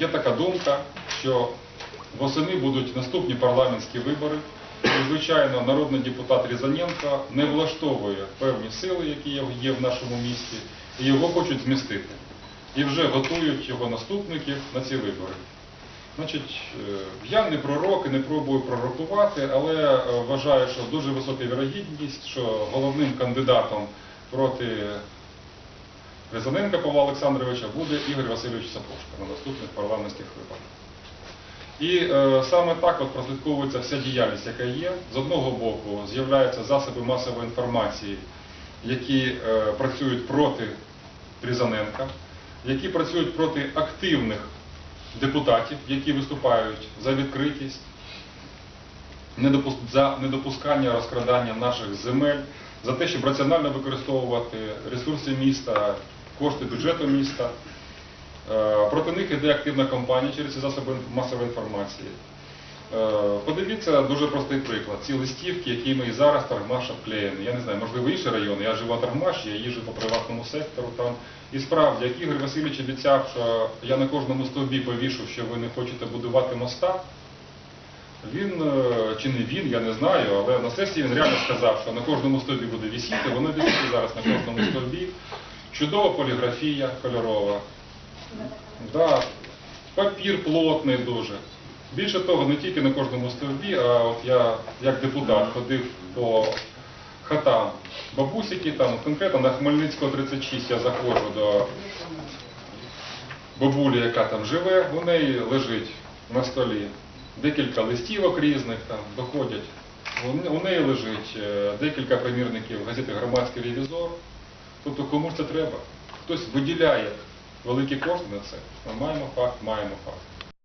є така думка, що восени будуть наступні парламентські вибори. І, звичайно, народний депутат Різаненко не влаштовує певні сили, які є- в нашому місті, і його хочуть змістити. І вже готують його наступників на ці вибори. Значить, е, я не пророк і не пробую пророкувати, але е, вважаю, що дуже висока вірогідність, що головним кандидатом проти Різаненка Павла Олександровича буде Ігор Васильович Сапожко на наступних парламентських виборах. І е, саме так от прослідковується вся діяльність, яка є. З одного боку з'являються засоби масової інформації, які е, працюють проти Різаненка, які працюють проти активних депутатів, які виступають за відкритість, недопус- за недопускання розкрадання наших земель, за те, щоб раціонально використовувати ресурси міста, кошти бюджету міста. Е, Проти них іде активна кампанія через ці засоби масової інформації. Е, Подивіться дуже простий приклад. Ці листівки, якими і зараз Таргмаш обклеєний. Я не знаю, можливо, інші райони. Я живу в Таргмаші, я їжджу по приватному сектору там. І справді, як Ігор Васильович обіцяв, що я на кожному стовбі повішу, що ви не хочете будувати моста. Він, е, чи не він, я не знаю, але на сесії він реально сказав, що на кожному стовбі буде вісіти, воно вісить зараз на кожному стовбі. Чудова поліграфія кольорова. Да, папір плотний дуже. Більше того, не тільки на кожному стовбі, а от я як депутат ходив по хатам бабусики, там конкретно на Хмельницького 36 я заходжу до бабулі, яка там живе, у неї лежить на столі декілька листівок різних, там доходять. У- У неї лежить е, декілька примірників газети Громадський ревізор. Тобто комусь це треба. Хтось виділяє великі кошти на це. Ми маємо факт, маємо факт.